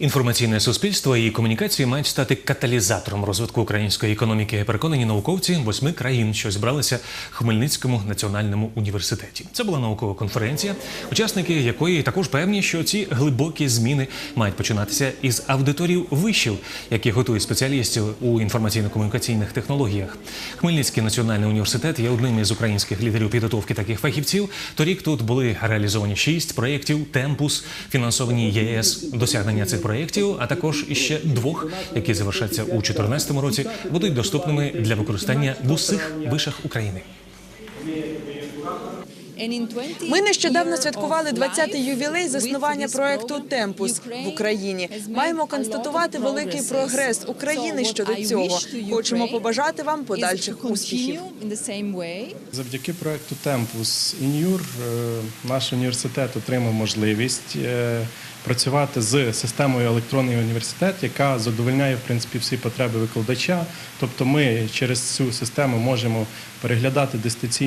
Інформаційне суспільство і комунікації мають стати каталізатором розвитку української економіки. Переконані науковці восьми країн, що зібралися в Хмельницькому національному університеті. Це була наукова конференція, учасники якої також певні, що ці глибокі зміни мають починатися із аудиторів вишів, які готують спеціалістів у інформаційно-комунікаційних технологіях. Хмельницький національний університет є одним із українських лідерів підготовки таких фахівців. Торік тут були реалізовані шість проєктів Темпус, фінансовані ЄС. Досягнення цих проєктів, а також іще двох, які завершаться у 2014 році, будуть доступними для використання в усіх вишах України. Ми нещодавно святкували 20-й ювілей заснування проекту Темпус в Україні. Маємо констатувати великий прогрес України щодо цього. Хочемо побажати вам подальших успіхів. Завдяки проекту Темпус Ін'юр наш університет отримав можливість е, працювати з системою електронний університет, яка задовольняє в принципі всі потреби викладача. Тобто, ми через цю систему можемо переглядати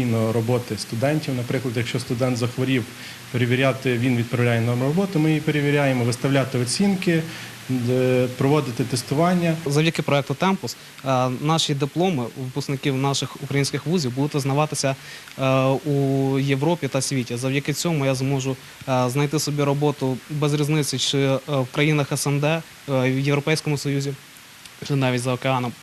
дистанційно роботи студентів. Наприклад, якщо студент захворів, перевіряти, він відправляє нам роботу. Ми її перевіряємо, виставляти оцінки, е, проводити тестування. Завдяки проекту Темпус е, наші дипломи випускників наших українських вузів будуть визнаватися е, у Європі та світі. Завдяки цьому я зможу знайти собі роботу без різниці, чи в країнах СНД, в Європейському Союзі, чи навіть за океаном.